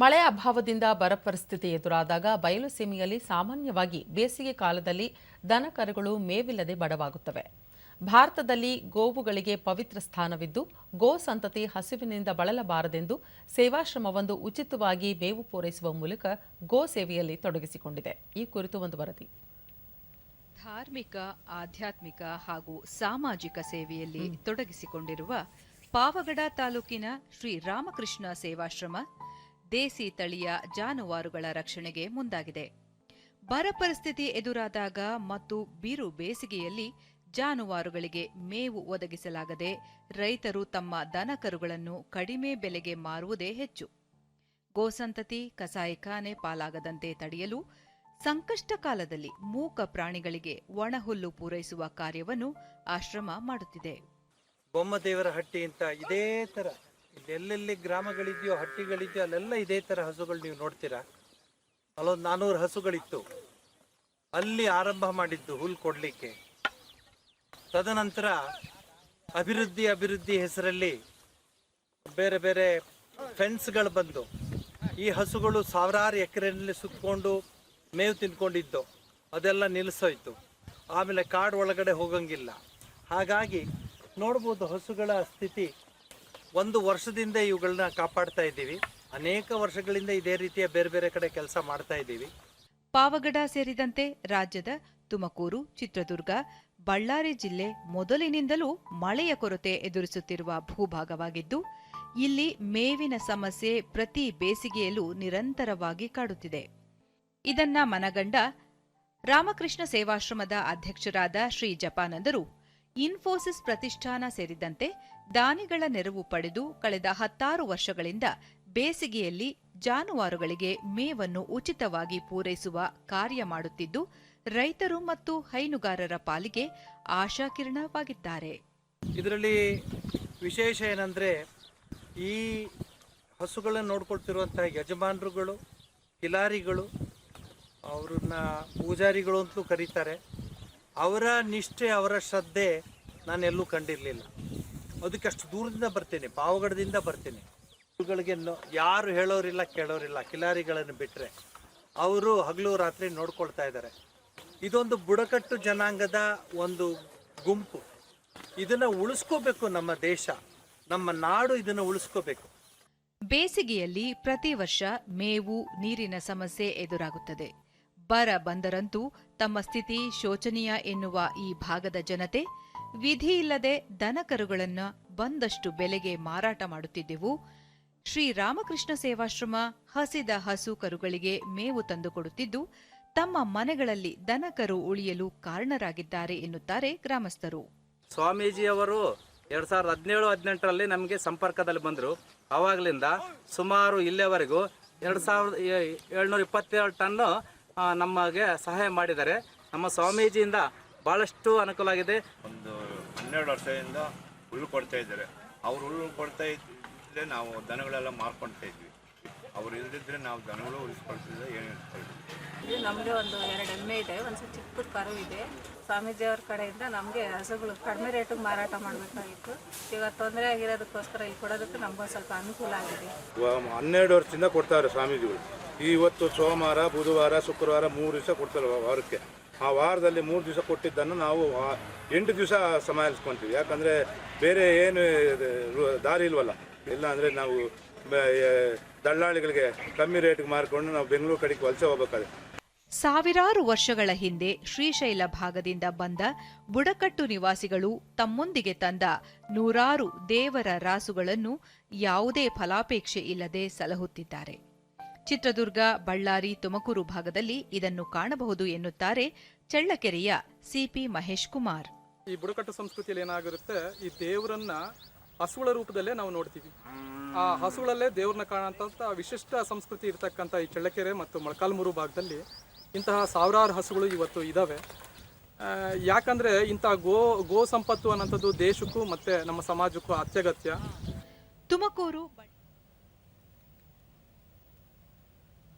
ಮಳೆ ಅಭಾವದಿಂದ ಬರ ಪರಿಸ್ಥಿತಿ ಎದುರಾದಾಗ ಬಯಲು ಸೀಮೆಯಲ್ಲಿ ಸಾಮಾನ್ಯವಾಗಿ ಬೇಸಿಗೆ ಕಾಲದಲ್ಲಿ ದನಕರುಗಳು ಮೇವಿಲ್ಲದೆ ಬಡವಾಗುತ್ತವೆ. ಭಾರತದಲ್ಲಿ ಗೋವುಗಳಿಗೆ ಪವಿತ್ರ ಸ್ಥಾನವಿದ್ದು, ಗೋ ಸಂತತಿ ಹಸಿವಿನಿಂದ ಬಳಲಬಾರದೆಂದು ಸೇವಾಶ್ರಮವೊಂದು ಉಚಿತವಾಗಿ ಮೇವು ಪೂರೈಸುವ ಮೂಲಕ ಗೋ ಸೇವೆಯಲ್ಲಿ ತೊಡಗಿಸಿಕೊಂಡಿದೆ. ಈ ಕುರಿತು ಒಂದು ವರದಿ. ಧಾರ್ಮಿಕ, ಆಧ್ಯಾತ್ಮಿಕ ಹಾಗೂ ಸಾಮಾಜಿಕ ಸೇವೆಯಲ್ಲಿ ತೊಡಗಿಸಿಕೊಂಡಿರುವ ಪಾವಗಡ ತಾಲೂಕಿನ ಶ್ರೀ ರಾಮಕೃಷ್ಣ ಸೇವಾಶ್ರಮ ದೇಸಿ ತಳಿಯ ಜಾನುವಾರುಗಳ ರಕ್ಷಣೆಗೆ ಮುಂದಾಗಿದೆ. ಬರ ಪರಿಸ್ಥಿತಿ ಎದುರಾದಾಗ ಮತ್ತು ಬಿರು ಬೇಸಿಗೆಯಲ್ಲಿ ಜಾನುವಾರುಗಳಿಗೆ ಮೇವು ಒದಗಿಸಲಾಗದೆ ರೈತರು ತಮ್ಮ ದನಕರುಗಳನ್ನು ಕಡಿಮೆ ಬೆಲೆಗೆ ಮಾರುವುದೇ ಹೆಚ್ಚು. ಗೋಸಂತತಿ ಕಸಾಯಿಖಾನೆ ಪಾಲಾಗದಂತೆ ತಡೆಯಲು ಸಂಕಷ್ಟ ಕಾಲದಲ್ಲಿ ಮೂಕ ಪ್ರಾಣಿಗಳಿಗೆ ಒಣಹುಲ್ಲು ಪೂರೈಸುವ ಕಾರ್ಯವನ್ನು ಆಶ್ರಮ ಮಾಡುತ್ತಿದೆ. ಬೊಮ್ಮದೇವರ ಹಟ್ಟಿ ಅಂತ ಇದೇ ತರ ಎಲ್ಲೆಲ್ಲಿ ಗ್ರಾಮಗಳಿದೆಯೋ, ಹಟ್ಟಿಗಳಿದೆಯೋ, ಅಲ್ಲೆಲ್ಲ ಇದೇ ತರ ಹಸುಗಳು ನೀವು ನೋಡ್ತೀರಾ? ಅಲ್ಲೊಂದು ನಾನ್ನೂರು ಹಸುಗಳಿತ್ತು. ಅಲ್ಲಿ ಆರಂಭ ಮಾಡಿದ್ದು ಹುಲ್ ಕೊಡ್ಲಿಕ್ಕೆ. ತದನಂತರ ಅಭಿವೃದ್ಧಿ ಅಭಿವೃದ್ಧಿ ಹೆಸರಲ್ಲಿ ಬೇರೆ ಬೇರೆ ಫೆನ್ಸ್ಗಳು ಬಂದು ಈ ಹಸುಗಳು ಸಾವಿರಾರು ಎಕರೆನಲ್ಲಿ ಸುತ್ತಕೊಂಡು ಮೇವು ತಿನ್ಕೊಂಡಿದ್ದು. ಅದೆಲ್ಲ ನಿಲ್ಲಿಸೋಯ್ತು ಆಮೇಲೆ ಕಾಡು ಒಳಗಡೆ ಹೋಗಂಗಿಲ್ಲ. ಹಾಗಾಗಿ ನೋಡ್ಬೋದು ಹಸುಗಳ ಸ್ಥಿತಿ ಒಂದು ವರ್ಷದಿಂದ ಇವುಗಳನ್ನ ಕಾಪಾಡ್ತಾ ಇದ್ದೀವಿ. ಅನೇಕ ವರ್ಷಗಳಿಂದ ಇದೇ ರೀತಿಯ ಬೇರೆ ಬೇರೆ ಕಡೆ ಕೆಲಸ ಮಾಡ್ತಾ ಇದ್ದೀವಿ. ಪಾವಗಡ ಸೇರಿದಂತೆ ರಾಜ್ಯದ ತುಮಕೂರು, ಚಿತ್ರದುರ್ಗ, ಬಳ್ಳಾರಿ ಜಿಲ್ಲೆ ಮೊದಲಿನಿಂದಲೂ ಮಳೆಯ ಕೊರತೆ ಎದುರಿಸುತ್ತಿರುವ ಭೂಭಾಗವಾಗಿದ್ದು, ಇಲ್ಲಿ ಮೇವಿನ ಸಮಸ್ಯೆ ಪ್ರತಿ ಬೇಸಿಗೆಯಲ್ಲೂ ನಿರಂತರವಾಗಿ ಕಾಡುತ್ತಿದೆ. ಇದನ್ನ ಮನಗಂಡ ರಾಮಕೃಷ್ಣ ಸೇವಾಶ್ರಮದ ಅಧ್ಯಕ್ಷರಾದ ಶ್ರೀ ಜಪಾನಂದರು ಇನ್ಫೋಸಿಸ್ ಪ್ರತಿಷ್ಠಾನ ಸೇರಿದಂತೆ ದಾನಿಗಳ ನೆರವು ಪಡೆದು ಕಳೆದ ಹತ್ತಾರು ವರ್ಷಗಳಿಂದ ಬೇಸಿಗೆಯಲ್ಲಿ ಜಾನುವಾರುಗಳಿಗೆ ಮೇವನ್ನು ಉಚಿತವಾಗಿ ಪೂರೈಸುವ ಕಾರ್ಯ ಮಾಡುತ್ತಿದ್ದು, ರೈತರು ಮತ್ತು ಹೈನುಗಾರರ ಪಾಲಿಗೆ ಆಶಾಕಿರಣವಾಗಿದ್ದಾರೆ. ಇದರಲ್ಲಿ ವಿಶೇಷ ಏನಂದರೆ, ಈ ಹಸುಗಳನ್ನು ನೋಡ್ಕೊಳ್ತಿರುವಂತಹ ಯಜಮಾನರುಗಳು ಕಿಲಾರಿಗಳು ಅವ್ರನ್ನ ಪೂಜಾರಿಗಳು ಅಂತಲೂ ಕರೀತಾರೆ. ಅವರ ನಿಷ್ಠೆ, ಅವರ ಶ್ರದ್ಧೆ ನಾನು ಎಲ್ಲೂ ಕಂಡಿರಲಿಲ್ಲ. ಅದಕ್ಕೆ ಅಷ್ಟು ದೂರದಿಂದ ಬರ್ತೇನೆ, ಪಾವಗಡದಿಂದ ಬರ್ತೇನೆ. ಇವುಗಳಿಗೆ ಯಾರು ಹೇಳೋರಿಲ್ಲ, ಕೇಳೋರಿಲ್ಲ, ಕಿಲಾರಿಗಳನ್ನು ಬಿಟ್ಟರೆ ಅವರು ಹಗಲು ರಾತ್ರಿ ನೋಡ್ಕೊಳ್ತಾ ಇದ್ದಾರೆ. ಇದೊಂದು ಬುಡಕಟ್ಟು ಜನಾಂಗದ ಒಂದು ಗುಂಪು. ಇದನ್ನು ಉಳಿಸ್ಕೋಬೇಕು ನಮ್ಮ ದೇಶ. ನಮ್ಮ ನಾಡು ಇದನ್ನು ಉಳಿಸ್ಕೋಬೇಕು. ಬೇಸಿಗೆಯಲ್ಲಿ ಪ್ರತಿ ವರ್ಷ ಮೇವು, ನೀರಿನ ಸಮಸ್ಯೆ ಎದುರಾಗುತ್ತದೆ. ಬರ ಬಂದರಂತೂ ತಮ್ಮ ಸ್ಥಿತಿ ಶೋಚನೀಯ ಎನ್ನುವ ಈ ಭಾಗದ ಜನತೆ ವಿಧಿ ಇಲ್ಲದೆ ದನಕರುಗಳನ್ನು ಬಂದಷ್ಟು ಬೆಲೆಗೆ ಮಾರಾಟ ಮಾಡುತ್ತಿದ್ದೆವು. ಶ್ರೀ ರಾಮಕೃಷ್ಣ ಸೇವಾಶ್ರಮ ಹಸಿದ ಹಸು ಕರುಗಳಿಗೆ ಮೇವು ತಂದುಕೊಡುತ್ತಿದ್ದು ತಮ್ಮ ಮನೆಗಳಲ್ಲಿ ದನಕರು ಉಳಿಯಲು ಕಾರಣರಾಗಿದ್ದಾರೆ ಎನ್ನುತ್ತಾರೆ ಗ್ರಾಮಸ್ಥರು. ಸ್ವಾಮೀಜಿಯವರು ಎರಡ್ ಸಾವಿರದ ಹದಿನೇಳು ಹದಿನೆಂಟರಲ್ಲಿ ನಮಗೆ ಸಂಪರ್ಕದಲ್ಲಿ ಬಂದರು. ಆವಾಗಲಿಂದ ಸುಮಾರು ಇಲ್ಲಿಯವರೆಗೂ ಎರಡು ಸಾವಿರದ ಏಳ್ನೂರ ಇಪ್ಪತ್ತೇಳು ಟನ್ನು ನಮಗೆ ಸಹಾಯ ಮಾಡಿದ್ದಾರೆ. ನಮ್ಮ ಸ್ವಾಮೀಜಿಯಿಂದ ಭಾಳಷ್ಟು ಅನುಕೂಲ ಆಗಿದೆ. ಒಂದು ಹನ್ನೆರಡು ವರ್ಷದಿಂದ ಹುಲ್ಲು ಕೊಡ್ತಾ ಇದ್ದಾರೆ. ಅವ್ರು ಹುಲ್ಲು ಕೊಡ್ತಾ ಇದ್ದರೆ ನಾವು ದನಗಳೆಲ್ಲ ಮಾರ್ಕೊಳ್ತಾ ಇದ್ವಿ. ಅವ್ರು ಇಲ್ದಿದ್ರೆ ನಾವು ದನಗಳು ಉಳಿಸ್ಕೊಳ್ತಿದ್ರೆ ಏನು ಇದು ನಮಗೆ ಒಂದು ಎರಡು ಎಮ್ಮೆ ಇದೆ ಒಂದು ಸ್ವಲ್ಪ ಚಿಕ್ಕ ಕರು ಇದೆ. ಸ್ವಾಮೀಜಿಯವ್ರ ಕಡೆಯಿಂದ ನಮಗೆ ಹಸುಗಳು ಕಡಿಮೆ ರೇಟಿಗೆ ಮಾರಾಟ ಮಾಡಬೇಕಾಗಿತ್ತು. ಇವಾಗ ತೊಂದರೆ ಆಗಿರೋದಕ್ಕೋಸ್ಕರ ಇಲ್ಲಿ ಕೊಡೋದಕ್ಕೆ ನಮ್ಗೆ ಸ್ವಲ್ಪ ಅನುಕೂಲ ಆಗಿದೆ. ಹನ್ನೆರಡು ವರ್ಷದಿಂದ ಕೊಡ್ತಾರೆ ಸ್ವಾಮೀಜಿಗಳು. ಇವತ್ತು ಸೋಮವಾರ ಬುಧವಾರ ಶುಕ್ರವಾರ ಮೂರು ದಿವಸ ಕೊಡ್ತಾರೆ ವಾರಕ್ಕೆ. ಆ ವಾರದಲ್ಲಿ ಮೂರು ದಿವಸ ಕೊಟ್ಟಿದ್ದನ್ನು ನಾವು ಎಂಟು ದಿವಸ ಸಮಾಲಿಸ್ಕೊಂತೀವಿ ಯಾಕಂದರೆ ಬೇರೆ ಏನು ದಾರಿ ಇಲ್ವಲ್ಲ. ಇಲ್ಲ ಅಂದರೆ ನಾವು ದಲ್ಲಾಳಿಗಳಿಗೆ ಕಮ್ಮಿ ರೇಟ್ಗೆ ಮಾರ್ಕೊಂಡು ನಾವು ಬೆಂಗಳೂರು ಕಡೆಗೆ ವಲಸೆ ಹೋಗ್ಬೇಕಾದ್ರೆ. ಸಾವಿರಾರು ವರ್ಷಗಳ ಹಿಂದೆ ಶ್ರೀಶೈಲ ಭಾಗದಿಂದ ಬಂದ ಬುಡಕಟ್ಟು ನಿವಾಸಿಗಳು ತಮ್ಮೊಂದಿಗೆ ತಂದ ನೂರಾರು ದೇವರ ರಾಸುಗಳನ್ನು ಯಾವುದೇ ಫಲಾಪೇಕ್ಷೆ ಇಲ್ಲದೆ ಸಲಹುತ್ತಿದ್ದಾರೆ. ಚಿತ್ರದುರ್ಗ ಬಳ್ಳಾರಿ ತುಮಕೂರು ಭಾಗದಲ್ಲಿ ಇದನ್ನು ಕಾಣಬಹುದು ಎನ್ನುತ್ತಾರೆ ಚಳ್ಳಕೆರೆಯ ಸಿಪಿ ಮಹೇಶ್ ಕುಮಾರ್. ಈ ಬುಡಕಟ್ಟು ಸಂಸ್ಕೃತಿಯಲ್ಲಿ ಏನಾಗಿರುತ್ತೆ ಈ ದೇವರನ್ನ ಹಸುಗಳ ರೂಪದಲ್ಲೇ ನಾವು ನೋಡ್ತೀವಿ. ಆ ಹಸುಗಳಲ್ಲೇ ದೇವ್ರನ್ನ ಕಾಣಂತ ವಿಶಿಷ್ಟ ಸಂಸ್ಕೃತಿ ಇರತಕ್ಕಂಥ ಈ ಚಳ್ಳಕೆರೆ ಮತ್ತು ಮೊಳಕಾಲ್ಮೂರು ಭಾಗದಲ್ಲಿ ಇಂತಹ ಸಾವಿರಾರು ಹಸುಗಳು ಇವತ್ತು ಇದ್ದಾವೆ ಯಾಕಂದ್ರೆ ಇಂತಹ ಗೋ ಗೋ ಸಂಪತ್ತು ಅನ್ನೋಂಥದ್ದು ದೇಶಕ್ಕೂ ಮತ್ತೆ ನಮ್ಮ ಸಮಾಜಕ್ಕೂ ಅತ್ಯಗತ್ಯ. ತುಮಕೂರು